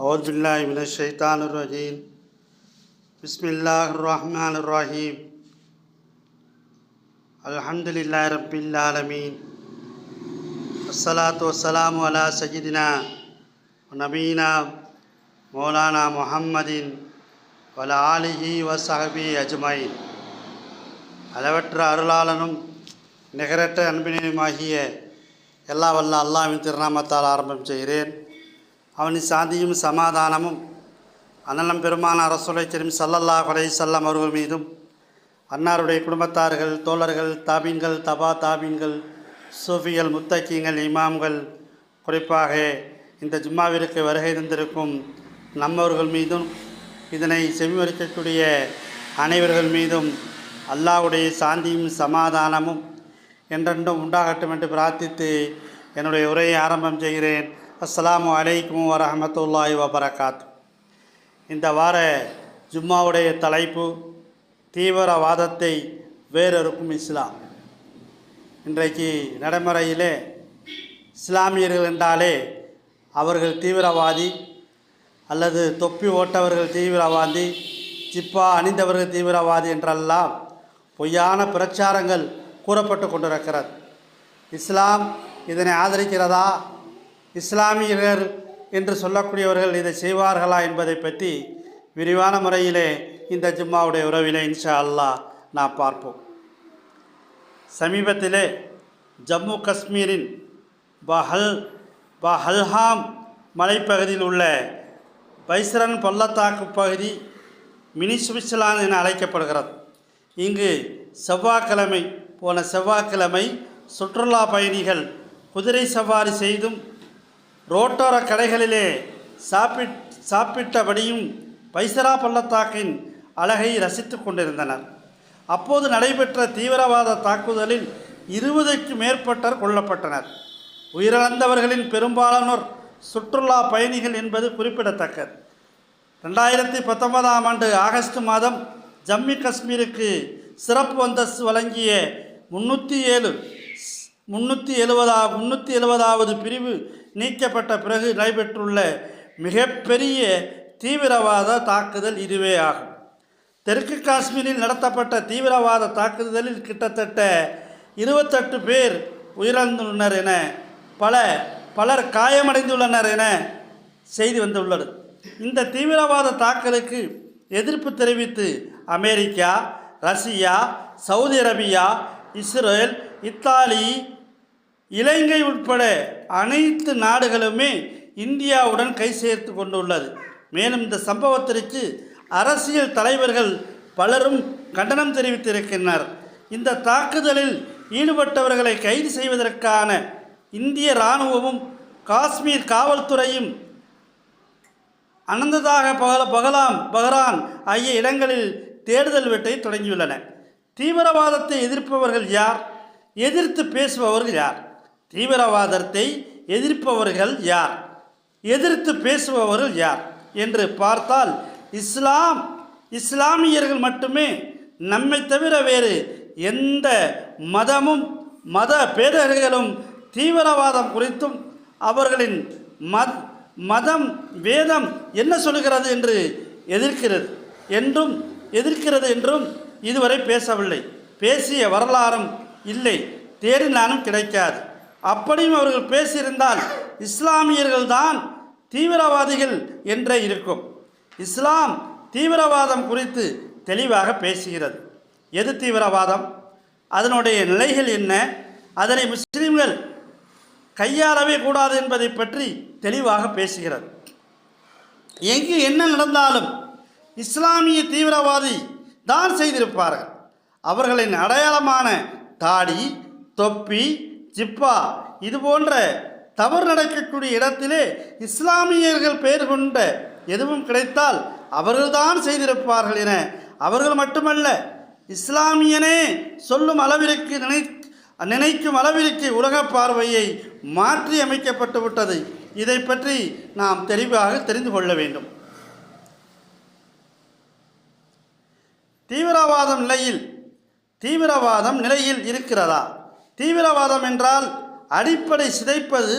أعوذ بالله من الشيطان الرجيم بسم الله الرحمن الرحيم الحمد لله رب العالمين والصلاة والسلام على سيدنا ونبينا مولانا محمد وعلى آله وصحبه أجمعين அளவற்ற அருளாளனும் நிகரற்ற அன்பினையுமாகிய எல்லா வல்ல அல்லாவின் திருநாமத்தால் ஆரம்பம் செய்கிறேன் அவனின் சாந்தியும் சமாதானமும் அண்ணலம் பெருமான அரசுரை திரும் சல்லல்லா கொலை செல்லம் அவர்கள் மீதும் அன்னாருடைய குடும்பத்தார்கள் தோழர்கள் தாபீன்கள் தபா தாபீன்கள் சூஃபிகள் முத்தக்கிங்கள் இமாம்கள் குறிப்பாக இந்த ஜும்மாவிற்கு வருகை தந்திருக்கும் நம்மவர்கள் மீதும் இதனை செவிமறிக்கக்கூடிய அனைவர்கள் மீதும் அல்லாஹ்வுடைய சாந்தியும் சமாதானமும் என்றென்றும் உண்டாகட்டும் என்று பிரார்த்தித்து என்னுடைய உரையை ஆரம்பம் செய்கிறேன். அஸ்லாம் வலைக்கம் வரமத்துல்லாய் வபரகாத் இந்த வார ஜும்மாவுடைய தலைப்பு தீவிரவாதத்தை வேறொருக்கும் இஸ்லாம். இன்றைக்கு நடைமுறையிலே இஸ்லாமியர்கள் என்றாலே அவர்கள் தீவிரவாதி அல்லது தொப்பி ஓட்டவர்கள் தீவிரவாதி ஜிப்பா அணிந்தவர்கள் தீவிரவாதி என்றெல்லாம் பொய்யான பிரச்சாரங்கள் கூறப்பட்டு கொண்டிருக்கிறது. இஸ்லாம் இதனை ஆதரிக்கிறதா? இஸ்லாமியர் என்று சொல்லக்கூடியவர்கள் இதை செய்வார்களா என்பதை பற்றி விரிவான முறையிலே இந்த ஜும்மாவுடைய உறவிலே இன்ஷா அல்லாஹ் நாம் பார்ப்போம். சமீபத்திலே ஜம்மு காஷ்மீரின் பஹல் பஹல்ஹாம் மலைப்பகுதியில் உள்ள பைசரன் பள்ளத்தாக்கு பகுதி மினி சுவிட்சர்லாந்து என அழைக்கப்படுகிறது. இங்கு செவ்வாய்க்கிழமை போன செவ்வாய்க்கிழமை சுற்றுலா பயணிகள் குதிரை சவாரி செய்தும் ரோட்டோர கடைகளிலே சாப்பிட் சாப்பிட்டபடியும் பைசரா பள்ளத்தாக்கின் அழகை ரசித்து கொண்டிருந்தனர். அப்போது நடைபெற்ற தீவிரவாத தாக்குதலில் இருபதுக்கு மேற்பட்டோர் கொல்லப்பட்டனர். உயிரிழந்தவர்களின் பெரும்பாலானோர் சுற்றுலா பயணிகள் என்பது குறிப்பிடத்தக்கது. ரெண்டாயிரத்தி பத்தொன்பதாம் ஆண்டு ஆகஸ்ட் மாதம் ஜம்மு காஷ்மீருக்கு சிறப்பு அந்தஸ்து வழங்கிய முந்நூற்றி ஏழு முன்னூற்றி எழுபதா முந்நூற்றி எழுபதாவது பிரிவு நீக்கப்பட்ட பிறகு நடைபெற்றுள்ள மிகப்பெரிய தீவிரவாத தாக்குதல் இதுவே ஆகும் தெற்கு காஷ்மீரில் நடத்தப்பட்ட தீவிரவாத தாக்குதலில் கிட்டத்தட்ட இருபத்தெட்டு பேர் உயிரிழந்துள்ளனர் என பல பலர் காயமடைந்துள்ளனர் என செய்தி வந்துள்ளது. இந்த தீவிரவாத தாக்குதலுக்கு எதிர்ப்பு தெரிவித்து America Russia Saudi Arabia Israel Italy Ilangai உட்பட அனைத்து நாடுகளுமே இந்தியாவுடன் கை சேர்த்து கொண்டுள்ளது. மேலும் இந்த சம்பவத்திற்கு அரசியல் தலைவர்கள் பலரும் கண்டனம் தெரிவித்திருக்கின்றனர். இந்த தாக்குதலில் ஈடுபட்டவர்களை கைது செய்வதற்கான இந்திய இராணுவமும் காஷ்மீர் காவல்துறையும் அனந்ததாக பகல பகலாம் பஹ்ரான் ஆகிய இடங்களில் தேடுதல் வேட்டை தொடங்கியுள்ளன. தீவிரவாதத்தை எதிர்ப்பவர்கள் யார்? எதிர்த்து பேசுபவர்கள் யார்? தீவிரவாதத்தை எதிர்ப்பவர்கள் யார்? எதிர்த்து பேசுபவர்கள் யார்? என்று பார்த்தால் இஸ்லாம் இஸ்லாமியர்கள் மட்டுமே நம்மை தவிர வேறு எந்த மதமும் மத பேரர்களும் தீவிரவாதம் குறித்தும் அவர்களின் மத் மதம் வேதம் என்ன சொல்கிறது என்று எதிர்க்கிறது என்றும் எதிர்க்கிறது என்றும் இதுவரை பேசவில்லை. பேசிய வரலாறும் இல்லை. தேடினாலும் கிடைக்காது. அப்படியும் அவர்கள் பேசியிருந்தால் இஸ்லாமியர்கள் தான் தீவிரவாதிகள் என்றே இருக்கும். இஸ்லாம் தீவிரவாதம் குறித்து தெளிவாக பேசுகிறது. எது தீவிரவாதம்? அதனுடைய நிலைகள் என்ன? அதனை முஸ்லீம்கள் கையாளவே கூடாது என்பதை பற்றி தெளிவாக பேசுகிறது. எங்கு என்ன நடந்தாலும் இஸ்லாமிய தீவிரவாதி தான் செய்திருப்பார்கள். அவர்களின் அடையாளமான தாடி தொப்பி ஜிப்பா. இது போன்ற தவறு நடக்கக்கூடிய இடத்திலே இஸ்லாமியர்கள் பெயர் கொண்ட எதுவும் கிடைத்தால் அவர்கள்தான் செய்திருப்பார்கள் என அவர்கள் மட்டுமல்ல இஸ்லாமியனே சொல்லும் அளவிற்கு நினை நினைக்கும் அளவிற்கு உலக பார்வையை மாற்றி அமைக்கப்பட்டு விட்டது. இதை பற்றி நாம் தெளிவாக தெரிந்து கொள்ள வேண்டும். தீவிரவாதம் நிலையில் தீவிரவாதம் நிலையில் இருக்கிறதா? தீவிரவாதம் என்றால் அடிப்படை சிதைப்பது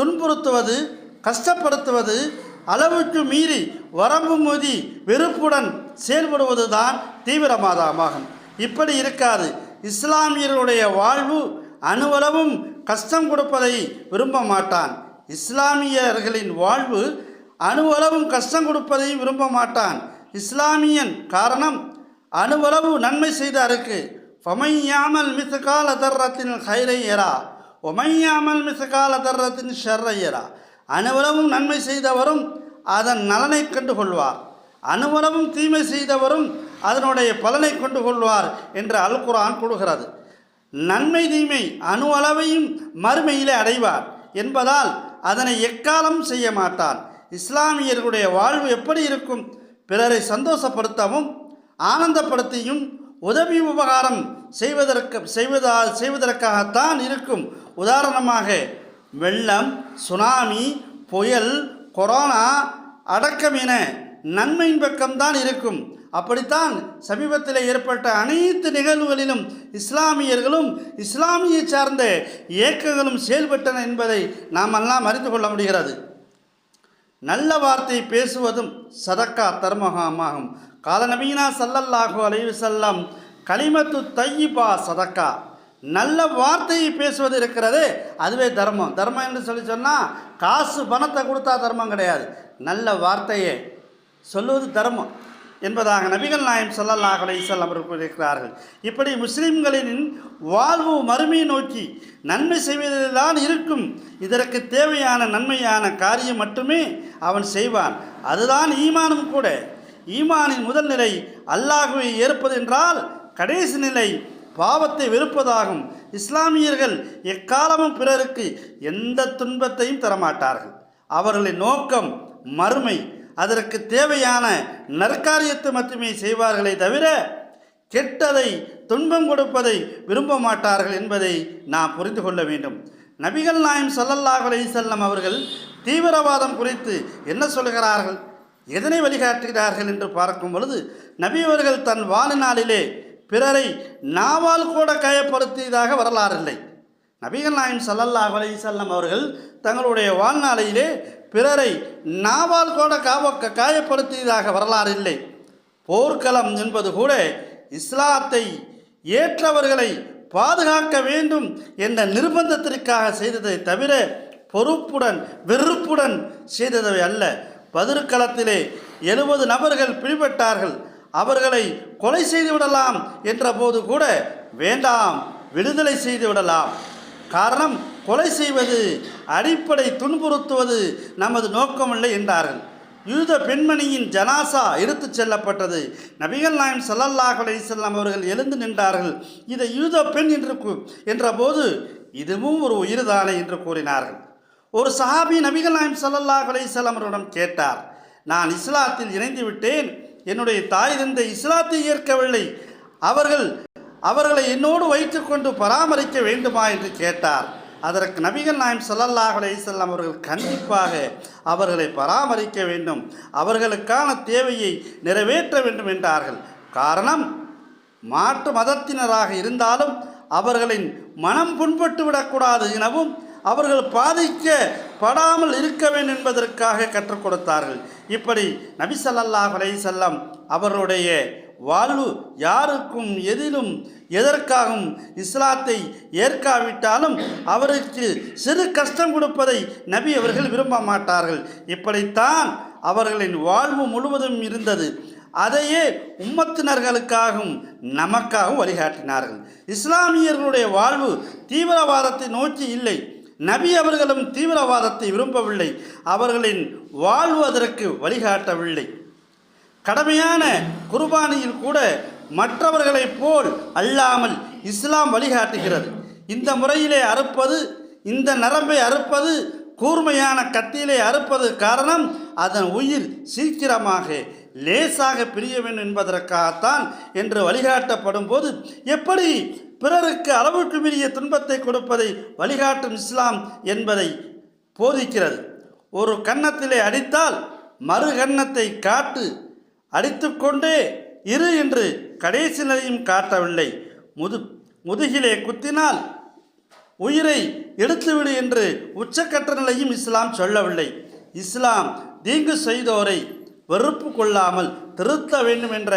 துன்புறுத்துவது கஷ்டப்படுத்துவது அளவுக்கு மீறி வரம்பு மோதி வெறுப்புடன் செயல்படுவதுதான் தீவிரவாதமாகும். இப்படி இருக்காது. இஸ்லாமியர்களுடைய வாழ்வு அணுவளவும் கஷ்டம் கொடுப்பதை விரும்ப மாட்டான். இஸ்லாமியர்களின் வாழ்வு அணுவளவும் கஷ்டம் கொடுப்பதை விரும்ப மாட்டான். இஸ்லாமியன் காரணம் அணுவளவு நன்மை செய்தாருக்கு. ஃபமையாமல் மிசுகால தர்றத்தின் ஹைரையரா ஒமையாமல் மிசுகால தர்றத்தின் ஷர்ரையரா அனைவரவும் நன்மை செய்தவரும் அதன் நலனை கண்டு கொள்வார் அனுவரவும் தீமை செய்தவரும் அதனுடைய பலனை கொண்டு கொள்வார் என்று அல் குர்ஆன் கூறுகிறது. நன்மை தீமை அணு அளவையும் மறுமையிலே அடைவார் என்பதால் அதனை எக்காலம் செய்ய மாட்டான் இஸ்லாமியர்களுடைய வாழ்வு எப்படி இருக்கும்? பிறரை சந்தோஷப்படுத்தவும் ஆனந்தப்படுத்தியும் உதவி உபகாரம் செய்வதற்கு செய்வதா செய்வதற்காகத்தான் இருக்கும். உதாரணமாக வெள்ளம் சுனாமி புயல் கொரோனா அடக்கம் என நன்மையின் பக்கம்தான் இருக்கும். அப்படித்தான் சமீபத்தில் ஏற்பட்ட அனைத்து நிகழ்வுகளிலும் இஸ்லாமியர்களும் இஸ்லாமியை சார்ந்த இயக்கங்களும் செயல்பட்டன என்பதை நாம் எல்லாம் அறிந்து கொள்ள முடிகிறது. நல்ல வார்த்தை பேசுவதும் சதக்கா தர்மகமாகும் கால நபீனா சல்லல்லாஹு அலைஹி செல்லம் களிமத்து தையிபா சதக்கா. நல்ல வார்த்தையை பேசுவது இருக்கிறதே அதுவே தர்மம். தர்மம் என்று சொல்லி சொன்னால் காசு பணத்தை கொடுத்தா தர்மம் கிடையாது. நல்ல வார்த்தையே. சொல்லுவது தர்மம் என்பதாக நபிகள் நாயம் ஸல்லல்லாஹு அலைசல் இருக்கிறார்கள் இப்படி முஸ்லிம்களின் வாழ்வு மறுமையை நோக்கி நன்மை செய்வதில்தான் இருக்கும். இதற்கு தேவையான நன்மையான காரியம் மட்டுமே அவன் செய்வான். அதுதான் ஈமானும் கூட. ஈமானின் முதல் நிலை அல்லாஹுவை ஏற்பது என்றால் கடைசி நிலை பாவத்தை வெறுப்பதாகும். இஸ்லாமியர்கள் எக்காலமும் பிறருக்கு எந்த துன்பத்தையும் தரமாட்டார்கள். அவர்களின் நோக்கம் மறுமை. அதற்கு தேவையான நற்காரியத்தை மட்டுமே செய்வார்களே தவிர கெட்டதை துன்பம் கொடுப்பதை விரும்ப மாட்டார்கள் என்பதை நாம் புரிந்து கொள்ள வேண்டும். நபிகள் நாயம் சல்லல்லாஹ் அலைஹி செல்லம் அவர்கள் தீவிரவாதம் குறித்து என்ன சொல்கிறார்கள்? எதனை வழிகாட்டுகிறார்கள் என்று பார்க்கும் பொழுது நபி அவர்கள் தன் வாழ்நாளிலே பிறரை நாவால் கூட காயப்படுத்தியதாக வரலாறு இல்லை. நபிகள் நாயம் சல்லல்லாஹ் அலி செல்லம் அவர்கள் தங்களுடைய வாழ்நாளிலே பிறரை நாவால் கூட காவ காயப்படுத்தியதாக வரலாறு இல்லை. போர்க்களம் என்பது கூட இஸ்லாத்தை ஏற்றவர்களை பாதுகாக்க வேண்டும் என்ற நிர்பந்தத்திற்காக செய்ததை தவிர பொறுப்புடன் வெறுப்புடன் செய்ததவை அல்ல. பதிர்களத்திலே எழுபது நபர்கள் பிடிபட்டார்கள். அவர்களை கொலை செய்து விடலாம் என்ற போது கூட வேண்டாம் விடுதலை செய்து விடலாம். காரணம் கொலை செய்வது அடிப்படை துன்புறுத்துவது நமது நோக்கமில்லை என்றார்கள். யூத பெண்மணியின் ஜனாசா எடுத்துச் செல்லப்பட்டது. நபிகள் நாயம் ஸல்லல்லாஹு அலைஹி அவர்கள் எழுந்து நின்றார்கள். இதை யூத பெண் என்று கூ- என்றபோது இதுவும் ஒரு உயிர்தானே என்று கூறினார்கள். ஒரு சஹாபி நபிகள் நாயம் சல்லல்லா அலைஹி வஸல்லம் கேட்டார் நான் இஸ்லாத்தில் இணைந்து விட்டேன். என்னுடைய தாய் தந்தை இஸ்லாத்தை ஏற்கவில்லை. அவர்கள் அவர்களை என்னோடு வைத்துக்கொண்டு பராமரிக்க வேண்டுமா? என்று கேட்டார். அதற்கு நபிகள் நாயம் சல்லல்லாஹ் அலைஹி அவர்கள் கண்டிப்பாக அவர்களை பராமரிக்க வேண்டும். அவர்களுக்கான தேவையை நிறைவேற்ற வேண்டும் என்றார்கள். காரணம் மாற்று மதத்தினராக இருந்தாலும் அவர்களின் மனம் புண்பட்டு விடக்கூடாது எனவும் அவர்கள் பாதிக்க படாமல் இருக்க வேண்டும் என்பதற்காக கற்றுக் கொடுத்தார்கள். இப்படி நபி ஸல்லல்லாஹு அலைஹி அவர்களுடைய வாழ்வு யாருக்கும் எதிலும் எதற்காகவும் இஸ்லாத்தை ஏற்காவிட்டாலும் அவருக்கு சிறு கஷ்டம் கொடுப்பதை நபி அவர்கள் விரும்ப மாட்டார்கள். இப்படித்தான் அவர்களின் வாழ்வு முழுவதும் இருந்தது. அதையே உம்மத்தினர்களுக்காகவும் நமக்காகவும் வழிகாட்டினார்கள். இஸ்லாமியர்களுடைய வாழ்வு தீவிரவாதத்தை நோக்கி இல்லை. நபி அவர்களும் தீவிரவாதத்தை விரும்பவில்லை. அவர்களின் வாழ்வதற்கு வழிகாட்டவில்லை. கடமையான குர்பானியில் கூட மற்றவர்களைப் போல் அல்லாமல் இஸ்லாம் வழிகாட்டுகிறது. இந்த முறையிலே அறுப்பது இந்த நரம்பை அறுப்பது கூர்மையான கத்தியிலே அறுப்பது காரணம் அதன் உயிர் சீக்கிரமாக லேசாக பிரிய வேண்டும் என்பதற்காகத்தான் என்று வழிகாட்டப்படும் போது எப்படி பிறருக்கு அளவுக்கு மீறிய துன்பத்தை கொடுப்பதை வழிகாட்டும் இஸ்லாம் என்பதை போதிக்கிறது. ஒரு கன்னத்திலே அடித்தால் மறு கன்னத்தை காட்டு அடித்துக்கொண்டே இரு என்று கடைசி நிலையும் காட்டவில்லை. முது முதுகிலே குத்தினால் உயிரை எடுத்துவிடு என்று உச்சக்கட்ட நிலையும் இஸ்லாம் சொல்லவில்லை. இஸ்லாம் தீங்கு செய்தோரை வெறுப்பு கொள்ளாமல் திருத்த வேண்டும் என்ற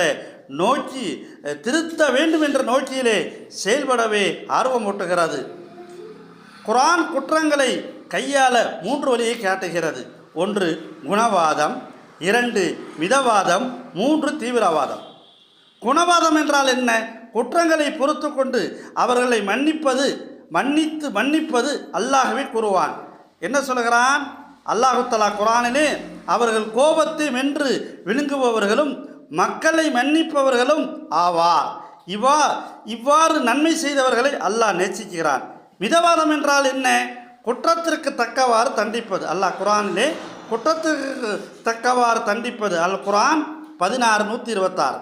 நோக்கி திருத்த வேண்டும் என்ற நோக்கியிலே செயல்படவே ஆர்வமூட்டுகிறது குரான் குற்றங்களை கையாள மூன்று வழியை காட்டுகிறது. ஒன்று குணவாதம். இரண்டு மிதவாதம். மூன்று தீவிரவாதம். குணவாதம் என்றால் என்ன? குற்றங்களை பொறுத்து கொண்டு அவர்களை மன்னிப்பது மன்னித்து மன்னிப்பது அல்லாஹவே கூறுவான். என்ன சொல்கிறான் அல்லாஹுத்தலா குரானிலே அவர்கள் கோபத்தை வென்று விழுங்குபவர்களும் மக்களை மன்னிப்பவர்களும் ஆவார். இவ்வா இவ்வாறு நன்மை செய்தவர்களை அல்லாஹ் நேசிக்கிறான். மிதவாதம் என்றால் என்ன? குற்றத்திற்கு தக்கவாறு தண்டிப்பது. அல்லாஹ் குரானிலே குற்றத்திற்கு தக்கவாறு தண்டிப்பது. அல் குரான் பதினாறு நூற்றி இருபத்தாறு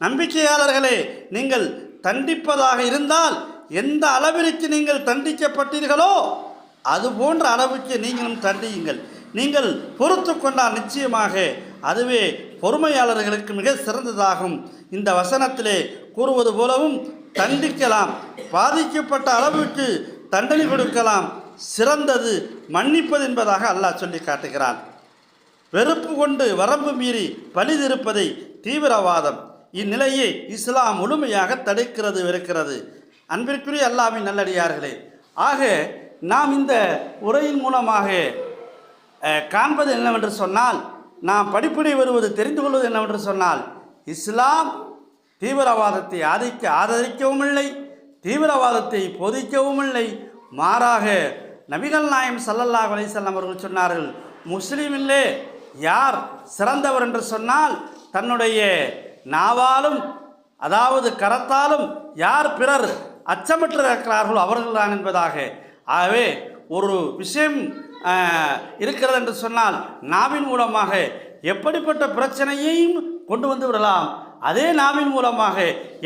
நம்பிக்கையாளர்களே நீங்கள் தண்டிப்பதாக இருந்தால் எந்த அளவிற்கு நீங்கள் தண்டிக்கப்பட்டீர்களோ அது போன்ற அளவுக்கு நீங்களும் தண்டியுங்கள். நீங்கள் பொறுத்து கொண்டால் நிச்சயமாக அதுவே பொறுமையாளர்களுக்கு மிக சிறந்ததாகும். இந்த வசனத்திலே கூறுவது போலவும் தண்டிக்கலாம் பாதிக்கப்பட்ட அளவுக்கு தண்டனை கொடுக்கலாம் சிறந்தது மன்னிப்பது என்பதாக அல்லாஹ் சொல்லி காட்டுகிறான். வெறுப்பு கொண்டு வரம்பு மீறி பலிதிருப்பதை தீவிரவாதம் இந்நிலையை இஸ்லாம் முழுமையாக தடுக்கிறது வெறுக்கிறது. அன்பிற்குரிய அல்லாவின் நல்லடியார்களே ஆக நாம் இந்த உரையின் மூலமாக காண்பது என்னவென்று சொன்னால் நாம் படிப்படி வருவது தெரிந்து கொள்வது என்னவென்று சொன்னால் இஸ்லாம் தீவிரவாதத்தை ஆதிக்க ஆதரிக்கவும் இல்லை தீவிரவாதத்தை போதிக்கவும் இல்லை. மாறாக நபிகள் நாயம் சல்லல்லா அலைஹி அவர்கள் சொன்னார்கள் முஸ்லீமிலே யார் சிறந்தவர் என்று சொன்னால் தன்னுடைய நாவாலும் அதாவது கரத்தாலும் யார் பிறர் அச்சமற்று இருக்கிறார்களோ அவர்கள்தான் என்பதாக. ஆகவே ஒரு விஷயம் இருக்கிறது என்று சொன்னால் நாவின் மூலமாக எப்படிப்பட்ட பிரச்சனையையும் கொண்டு வந்து விடலாம். அதே நாவின் மூலமாக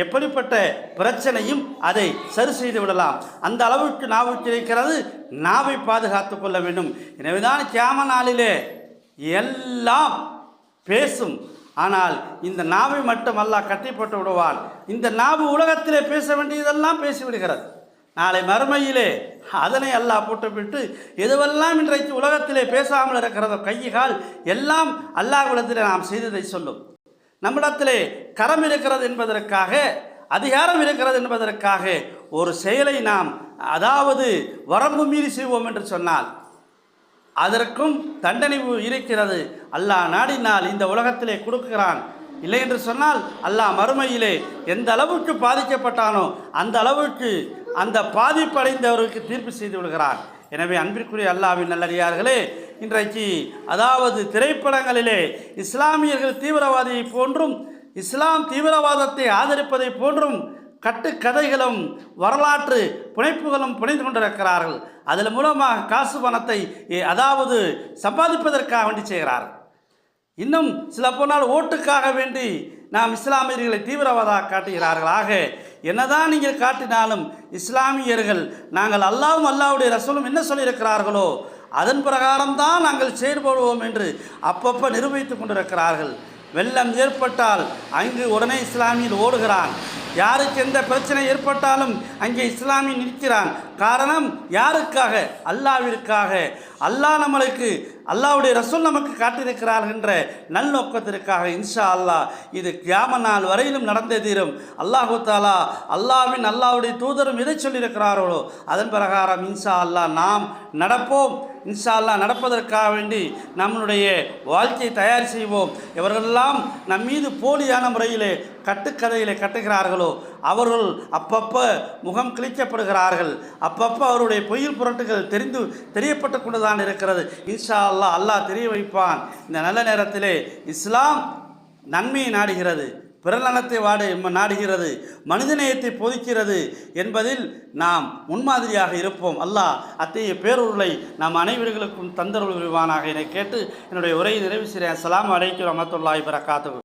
எப்படிப்பட்ட பிரச்சனையும் அதை சரி செய்து விடலாம். அந்த அளவுக்கு நாவுக்கு இருக்கிறது. நாவை பாதுகாத்து கொள்ள வேண்டும். எனவேதான் கேம நாளிலே எல்லாம் பேசும். ஆனால் இந்த நாவை மட்டும் அல்லாஹ் கட்டிப்பட்டு விடுவான். இந்த நாவு உலகத்திலே பேச வேண்டியதெல்லாம் பேசிவிடுகிறது நாளை மறுமையிலே அதனை அல்லாஹ் போட்டுவிட்டு எதுவெல்லாம் இன்றைக்கு உலகத்திலே பேசாமல் இருக்கிறதோ கை எல்லாம் அல்லாஹ்விடத்தில் நாம் செய்ததை சொல்லும். நம்மிடத்திலே கரம் இருக்கிறது என்பதற்காக அதிகாரம் இருக்கிறது என்பதற்காக ஒரு செயலை நாம் அதாவது வரம்பு மீறி செய்வோம் என்று சொன்னால் அதற்கும் தண்டனை இருக்கிறது. அல்லாஹ் நாடினால் இந்த உலகத்திலே கொடுக்கிறான். இல்லை என்று சொன்னால் அல்லாஹ் மறுமையிலே எந்த அளவுக்கு பாதிக்கப்பட்டானோ அந்த அளவுக்கு அந்த பாதிப்படைந்தவருக்கு தீர்ப்பு செய்து விடுகிறார். எனவே அன்பிற்குரிய அல்லாவின் நல்லடியார்களே இன்றைக்கு அதாவது திரைப்படங்களிலே இஸ்லாமியர்கள் தீவிரவாதியை போன்றும் இஸ்லாம் தீவிரவாதத்தை ஆதரிப்பதை போன்றும் கட்டுக்கதைகளும் வரலாற்று புனைப்புகளும் புனைந்து கொண்டிருக்கிறார்கள். அதில் மூலமாக காசு பணத்தை அதாவது சம்பாதிப்பதற்காக வேண்டி செய்கிறார்கள். இன்னும் சில போனால் ஓட்டுக்காக வேண்டி நாம் இஸ்லாமியர்களை தீவிரவாத காட்டுகிறார்கள் ஆக என்னதான் நீங்கள் காட்டினாலும் இஸ்லாமியர்கள் நாங்கள் அல்லாவும் அல்லாவுடைய ரசூலும் என்ன சொல்லியிருக்கிறார்களோ அதன் பிரகாரம்தான் நாங்கள் செயல்படுவோம் என்று அப்பப்போ நிரூபித்து கொண்டிருக்கிறார்கள். வெள்ளம் ஏற்பட்டால் அங்கு உடனே இஸ்லாமியில் ஓடுகிறான். யாருக்கு எந்த பிரச்சனை ஏற்பட்டாலும் அங்கே இஸ்லாமி நிற்கிறான். காரணம் யாருக்காக? அல்லாவிற்காக. அல்லாஹ் நம்மளுக்கு அல்லாவுடைய ரசூல் நமக்கு காட்டியிருக்கிறார்கின்ற நல்நோக்கத்திற்காக இன்ஷா அல்லாஹ் இது கியாம நாள் வரையிலும் நடந்தே தீரும். அல்லாஹு தாலா அல்லாவின் அல்லாஹ்வுடைய தூதரும் எதை சொல்லியிருக்கிறார்களோ அதன் பிரகாரம் இன்ஷா அல்லாஹ் நாம் நடப்போம். இன்ஷா அல்லாஹ் நடப்பதற்காக வேண்டி நம்மளுடைய வாழ்க்கையை தயார் செய்வோம். இவர்களெல்லாம் நம் மீது போலியான முறையிலே கட்டுக்கதையிலே கட்டுகிறார்களோ அவர்கள் அப்பப்போ முகம் கிழிக்கப்படுகிறார்கள். அப்பப்போ அவருடைய பொய்யில் புரட்டுகள் தெரிந்து தெரியப்பட்டு கொண்டுதான் இருக்கிறது. இன்ஷா அல்லாஹ் அல்லாஹ் தெரிய வைப்பான். இந்த நல்ல நேரத்திலே இஸ்லாம் நன்மையை நாடுகிறது. பிறநலத்தை வாடு நாடுகிறது. மனிதநேயத்தை போதிக்கிறது என்பதில் நாம் முன்மாதிரியாக இருப்போம். அல்லாஹ் அத்தகைய பேரொருளை நாம் அனைவர்களுக்கும் தந்தருள் விரிவானாக என கேட்டு என்னுடைய உரையை நிறைவு செய்கிறேன். அஸ்ஸலாமு அலைக்கும் ரஹமத்துல்லாஹி வரகாத்து